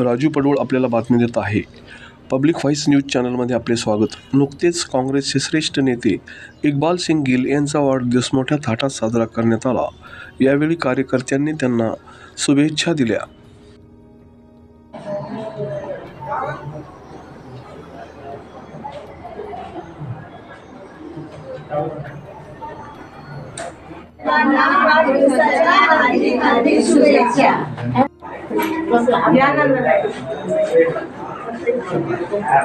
राजू पडवळ आपल्याला बातमी देत आहे. पब्लिक व्हॉईस न्यूज चॅनलमध्ये आपले स्वागत. नुकतेच काँग्रेसचे श्रेष्ठ नेते इक्बाल सिंग गिल यांचा वाढदिवस मोठ्या थाटात साजरा करण्यात आला. यावेळी कार्यकर्त्यांनी त्यांना शुभेच्छा दिल्या. वाढदिवसाच्या हार्दिक हार्दिक शुभेच्छा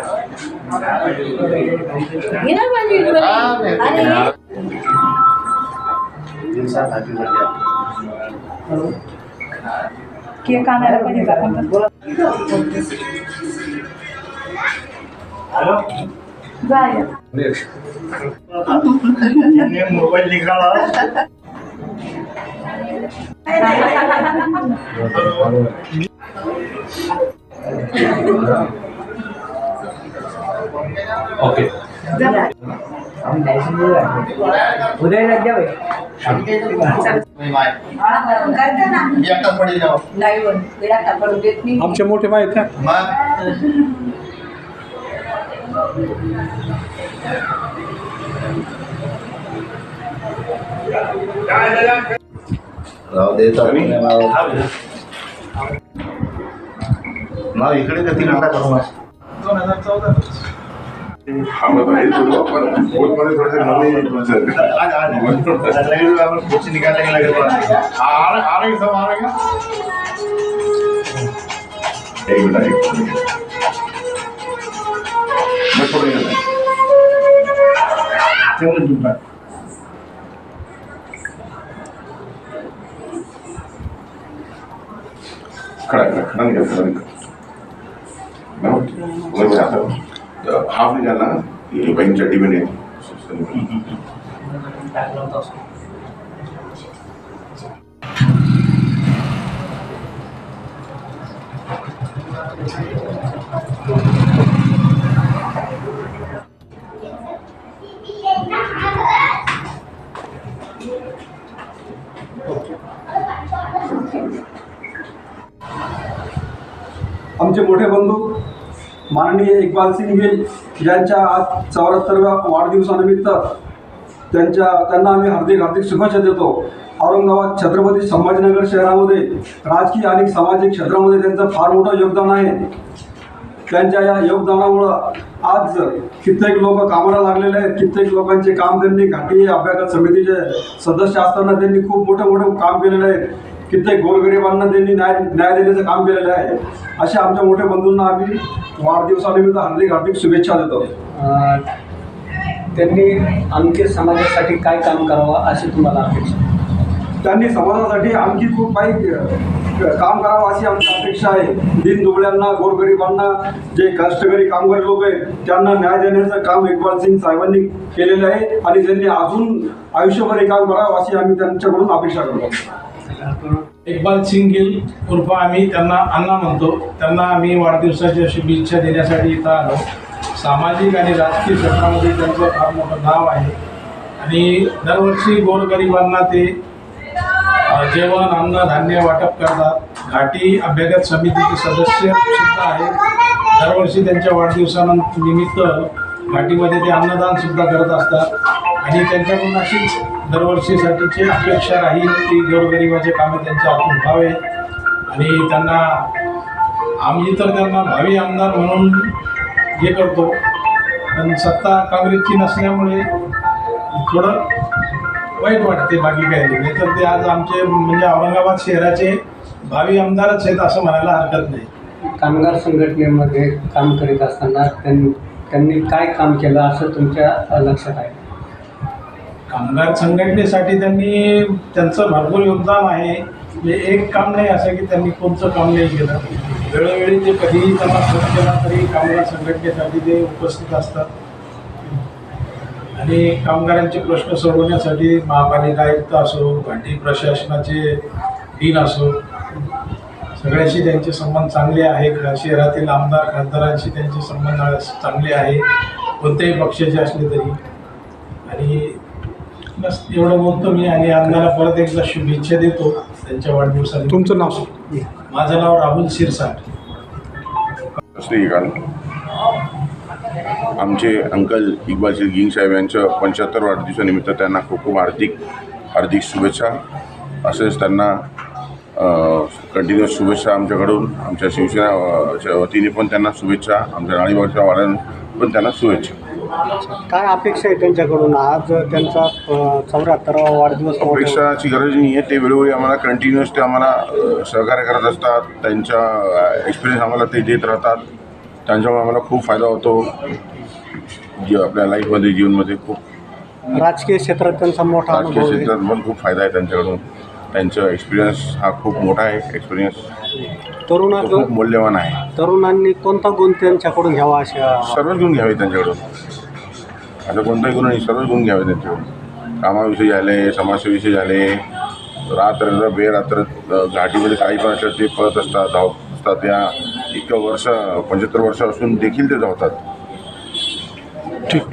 घेणार माझी इडवली. आणि केक आणायला पाहिजे का आपण जाऊया ना मी एकटाच पडेल ना. लाईव्ह विराट आपण देत नाही आमचे मोठे माहीत आहे मग राव देत आम्ही नाव इकडे का तिकडला करू हाफ नाही झाला हे बाईक चड्डी पण आमचे मोठे बंधू माननीय इक्बाल सिंग गिल यांच्या आज चौऱ्याहत्तरव्या वाढदिवसानिमित्त त्यांच्या त्यांना आम्ही हार्दिक हार्दिक शुभेच्छा देतो. औरंगाबाद छत्रपती संभाजीनगर शहरामध्ये राजकीय आणि सामाजिक क्षेत्रामध्ये त्यांचं फार मोठं योगदान आहे. त्यांच्या या योगदानामुळं आज कित्येक लोक कामाला लागलेले आहेत. कित्येक लोकांचे काम त्यांनी घाटी अभ्यागत समितीचे सदस्य असताना त्यांनी खूप मोठं मोठं काम केलेलं आहे. कित्येक गोरगरिबांना त्यांनी न्याय न्याय देण्याचं काम केलेलं आहे. अशा आमच्या मोठ्या बंधूंना आम्ही वाढदिवसानिमित्त हार्दिक हार्दिक शुभेच्छा देतो. त्यांनी आमच्या समाजासाठी काय काम करावं अशी तुम्हाला अपेक्षा? त्यांनी समाजासाठी आणखी खूप काही काम करावं अशी आमची अपेक्षा आहे. दीनदुबळ्यांना गोरगरिबांना जे कष्टकरी कामगारी लोक आहेत त्यांना न्याय देण्याचं काम इक्बाल सिंग साहेबांनी केलेलं आहे आणि त्यांनी अजून आयुष्यभर हे काम करावं अशी आम्ही त्यांच्याकडून अपेक्षा करतो. इक्बाल सिंग गिल उर्फ आम्ही त्यांना अण्णा म्हणतो. त्यांना आम्ही वाढदिवसाच्या शुभेच्छा देण्यासाठी इथं आलो. सामाजिक आणि राजकीय क्षेत्रामध्ये त्यांचं फार मोठं नाव आहे. आणि दरवर्षी गोरगरिबांना ते जेवण अन्न धान्य वाटप करतात. घाटी अभ्यागत समितीचे सदस्य सुद्धा आहेत. दरवर्षी त्यांच्या वाढदिवसानं निमित्त घाटीमध्ये ते अन्नदान सुद्धा करत असतात. आणि त्यांच्याकडून अशीच दरवर्षीसाठीची अपेक्षा राहील की गोरगरिबाचे कामे त्यांच्या हातून व्हावे. आणि त्यांना आम्ही तर त्यांना भावी आमदार म्हणून हे करतो. पण सत्ता काँग्रेसची नसल्यामुळे थोडं वाईट वाटते बाकी काही नाही. तर ते आज आमचे म्हणजे औरंगाबाद शहराचे भावी आमदारच आहेत असं म्हणायला हरकत नाही. कामगार संघटनेमध्ये काम करीत असताना त्यांनी त्यांनी काय काम केलं असं तुमच्या लक्षात आहे? कामगार संघटनेसाठी त्यांनी त्यांचं भरपूर योगदान आहे. म्हणजे एक काम नाही असं की त्यांनी कोणतं काम नाही केलं. वेळोवेळी ते कधीही त्यांना फोन केला तरी कामगार संघटनेसाठी ते उपस्थित असतात. आणि कामगारांचे प्रश्न सोडवण्यासाठी महापालिका आयुक्त असो घाटी प्रशासनाचे डीन असो सगळ्याशी त्यांचे संबंध चांगले आहे. शहरातील आमदार खासदारांशी त्यांचे संबंध चांगले आहे. कोणत्याही पक्षाचे असले तरी. आणि बस एवढं बोलतो मी आणि अण्णाला परत एकदा शुभेच्छा देतो त्यांच्या वाढदिवसाला तुमचं नाव सांग. माझं नाव राहुल शिरसाट. श्रीकांत. आमचे अंकल इक्बाल गिंग साहेब यांच्या पंच्याहत्तर वाढदिवसानिमित्त त्यांना खूप खूप हार्दिक हार्दिक शुभेच्छा. असेच त्यांना कंटिन्युअस शुभेच्छा आमच्याकडून. आमच्या शिवसेना वतीने पण त्यांना शुभेच्छा. आमच्या राणीबागच्या वाड्यां पण त्यांना शुभेच्छा. काय अपेक्षा आहे त्यांच्याकडून? आज त्यांचा चौऱ्याहत्तरावा वाढदिवस अपेक्षाची गरज नाही आहे ते वेळोवेळी आम्हाला कंटिन्युअस ते आम्हाला सहकार्य करत असतात. त्यांच्या एक्सपिरियन्स आम्हाला ते देत राहतात. त्यांच्यामुळे आम्हाला खूप फायदा होतो. जे आपल्या लाईफमध्ये जीवनमध्ये खूप राजकीय क्षेत्रात त्यांचा मोठा राजकीय क्षेत्रात पण खूप फायदा आहे त्यांच्याकडून. त्यांचा एक्सपिरियन्स हा खूप मोठा आहे. एक्सपिरियन्स तरुणा खूप मूल्यवान आहे. तरुणांनी कोणता गुण त्यांच्याकडून घ्यावा अशा सर्वच गुण घ्यावे त्यांच्याकडून. असं कोणताही गुण नाही सर्वच गुण घ्यावे त्यांच्यावर कामाविषयी झाले समाजसेवेविषयी झाले रात्र बेरात्र घाटीमध्ये काही पण असतात ते पळत असतात धावत असतात त्या इतकं वर्ष पंच्याहत्तर वर्ष असून देखील ते धावतात. ठीक